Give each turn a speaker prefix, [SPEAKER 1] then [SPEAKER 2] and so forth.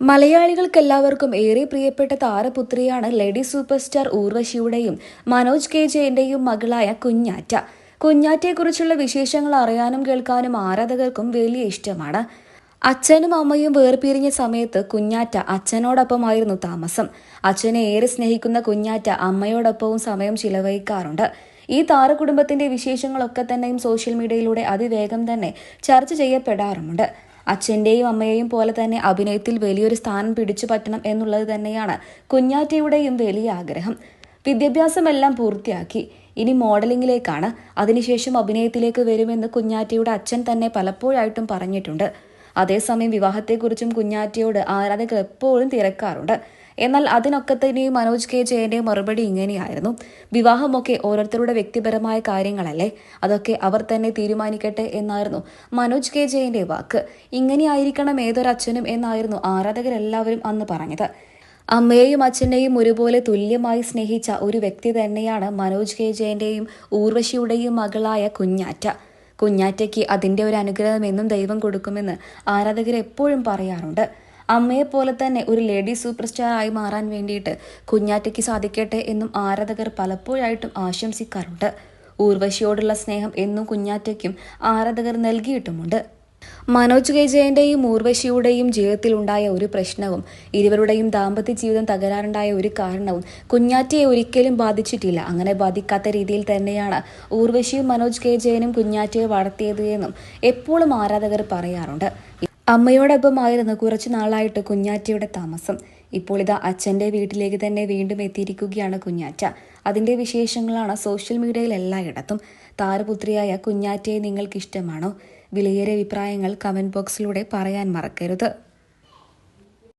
[SPEAKER 1] മലയാളികൾക്കെല്ലാവർക്കും ഏറെ പ്രിയപ്പെട്ട താരപുത്രിയാണ് ലേഡി സൂപ്പർ സ്റ്റാർ ഊർവശിയുടെയും മനോജ് കെ ജയന്റെയും മകളായ കുഞ്ഞാറ്റ. കുഞ്ഞാറ്റയെക്കുറിച്ചുള്ള വിശേഷങ്ങൾ അറിയാനും കേൾക്കാനും ആരാധകർക്കും വലിയ ഇഷ്ടമാണ്. അച്ഛനും അമ്മയും വേർപിരിഞ്ഞ സമയത്ത് കുഞ്ഞാറ്റ അച്ഛനോടൊപ്പമായിരുന്നു താമസം. അച്ഛനെ ഏറെ സ്നേഹിക്കുന്ന കുഞ്ഞാറ്റ അമ്മയോടൊപ്പവും സമയം ചിലവഴിക്കാറുണ്ട്. ഈ താരകുടുംബത്തിന്റെ വിശേഷങ്ങളൊക്കെ തന്നെയും സോഷ്യൽ മീഡിയയിലൂടെ അതിവേഗം തന്നെ ചർച്ച ചെയ്യപ്പെടാറുമുണ്ട്. അച്ഛന്റെയും അമ്മയെയും പോലെ തന്നെ അഭിനയത്തിൽ വലിയൊരു സ്ഥാനം പിടിച്ചു പറ്റണം എന്നുള്ളത് തന്നെയാണ് കുഞ്ഞാറ്റയുടെയും വലിയ ആഗ്രഹം. വിദ്യാഭ്യാസമെല്ലാം പൂർത്തിയാക്കി. ഇനി മോഡലിംഗിലേക്കാണ്. അതിനുശേഷം അഭിനയത്തിലേക്ക് വരുമെന്ന് കുഞ്ഞാറ്റയുടെ അച്ഛൻ തന്നെ പലപ്പോഴായിട്ടും പറഞ്ഞിട്ടുണ്ട്. അതേസമയം വിവാഹത്തെക്കുറിച്ചും കുഞ്ഞാറ്റയോട് ആരാധകർ എപ്പോഴും തിരക്കാറുണ്ട്. എന്നാൽ അതിനൊക്കെ തന്നെയും മനോജ് കെ ജയന്റെ മറുപടി ഇങ്ങനെയായിരുന്നു. വിവാഹമൊക്കെ ഓരോരുത്തരുടെ വ്യക്തിപരമായ കാര്യങ്ങളല്ലേ? അതൊക്കെ അവർ തന്നെ തീരുമാനിക്കട്ടെ എന്നായിരുന്നു മനോജ് കെ ജയന്റെ വാക്ക്. ഇങ്ങനെയായിരിക്കണം ഏതൊരച്ഛനും എന്നായിരുന്നു ആരാധകരെല്ലാവരും അന്ന് പറഞ്ഞത്. അമ്മയെയും അച്ഛനെയും ഒരുപോലെ തുല്യമായി സ്നേഹിച്ച ഒരു വ്യക്തി തന്നെയാണ് മനോജ് കെ ജയന്റെയും ഊർവശിയുടെയും മകളായ കുഞ്ഞാറ്റ. കുഞ്ഞാറ്റയ്ക്ക് അതിന്റെ ഒരു അനുഗ്രഹം എന്നും ദൈവം കൊടുക്കുമെന്ന് ആരാധകർ എപ്പോഴും പറയാറുണ്ട്. അമ്മയെപ്പോലെ തന്നെ ഒരു ലേഡി സൂപ്പർ സ്റ്റാർ ആയി മാറാൻ വേണ്ടിയിട്ട് കുഞ്ഞാറ്റയ്ക്ക് സാധിക്കട്ടെ എന്നും ആരാധകർ പലപ്പോഴായിട്ടും ആശംസിക്കാറുണ്ട്. ഊർവശിയോടുള്ള സ്നേഹം എന്നും കുഞ്ഞാറ്റയ്ക്കും ആരാധകർ നൽകിയിട്ടുമുണ്ട്. മനോജ് കെ ജയന്റെയും ഊർവശിയുടെയും ജീവിതത്തിലുണ്ടായ ഒരു പ്രശ്നവും ഇരുവരുടെയും ദാമ്പത്യ ജീവിതം തകരാറുണ്ടായ ഒരു കാരണവും കുഞ്ഞാറ്റയെ ഒരിക്കലും ബാധിച്ചിട്ടില്ല. അങ്ങനെ ബാധിക്കാത്ത രീതിയിൽ തന്നെയാണ് ഊർവശിയും മനോജ് കെ ജയനും കുഞ്ഞാറ്റയെ വളർത്തിയത് എന്നും എപ്പോഴും ആരാധകർ പറയാറുണ്ട്. അമ്മയോടൊപ്പമായിരുന്നു കുറച്ചു നാളായിട്ട് കുഞ്ഞാറ്റയുടെ താമസം. ഇപ്പോൾ ഇതാ അച്ഛന്റെ വീട്ടിലേക്ക് തന്നെ വീണ്ടും എത്തിയിരിക്കുകയാണ് കുഞ്ഞാറ്റ. അതിന്റെ വിശേഷങ്ങളാണ് സോഷ്യൽ മീഡിയയിൽ എല്ലായിടത്തും. താരപുത്രിയായ കുഞ്ഞാറ്റയെ നിങ്ങൾക്ക് ഇഷ്ടമാണോ വിലയേറിയ അഭിപ്രായങ്ങൾ കമന്റ് ബോക്സിലൂടെ പറയാൻ മറക്കരുത്.